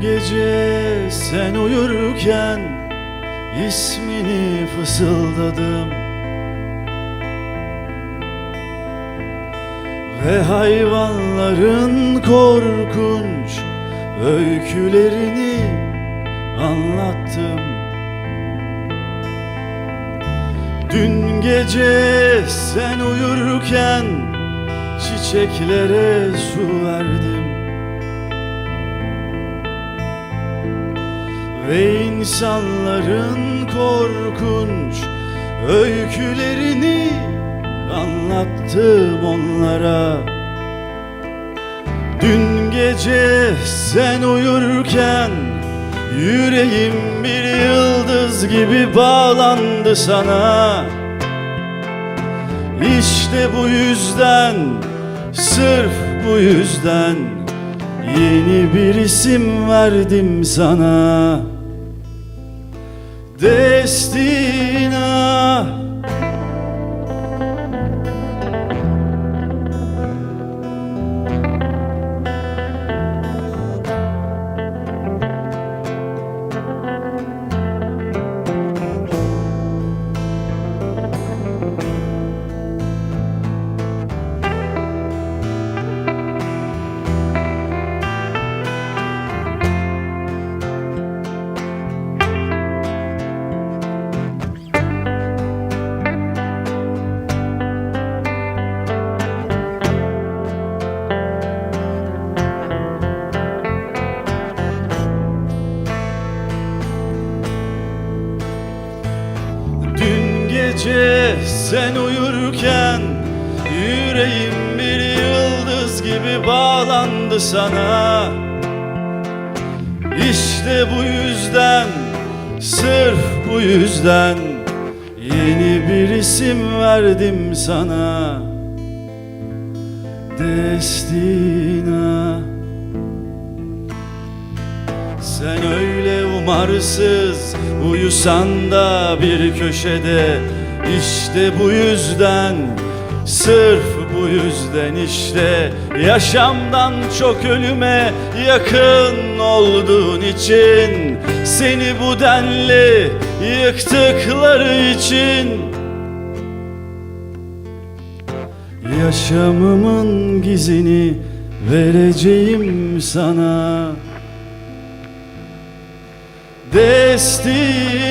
gece sen uyurken ismini fısıldadım. Ve hayvanların korkunç öykülerini anlattım. Dün gece sen uyurken çiçeklere su verdim Ve insanların korkunç öykülerini anlattım onlara. Dün gece sen uyurken Yüreğim bir yıldız gibi bağlandı sana. İşte bu yüzden, sırf bu yüzden Yeni bir isim verdim sana Destina sen uyurken Yüreğim bir yıldız gibi bağlandı sana. İşte bu yüzden, sırf bu yüzden Yeni bir isim verdim sana. Destina. Sen öyle umarsız uyusan da bir köşede İşte bu yüzden Sırf bu yüzden işte Yaşamdan çok ölüme yakın olduğun için Seni bu denli yıktıkları için. Yaşamımın gizini vereceğim sana. Destina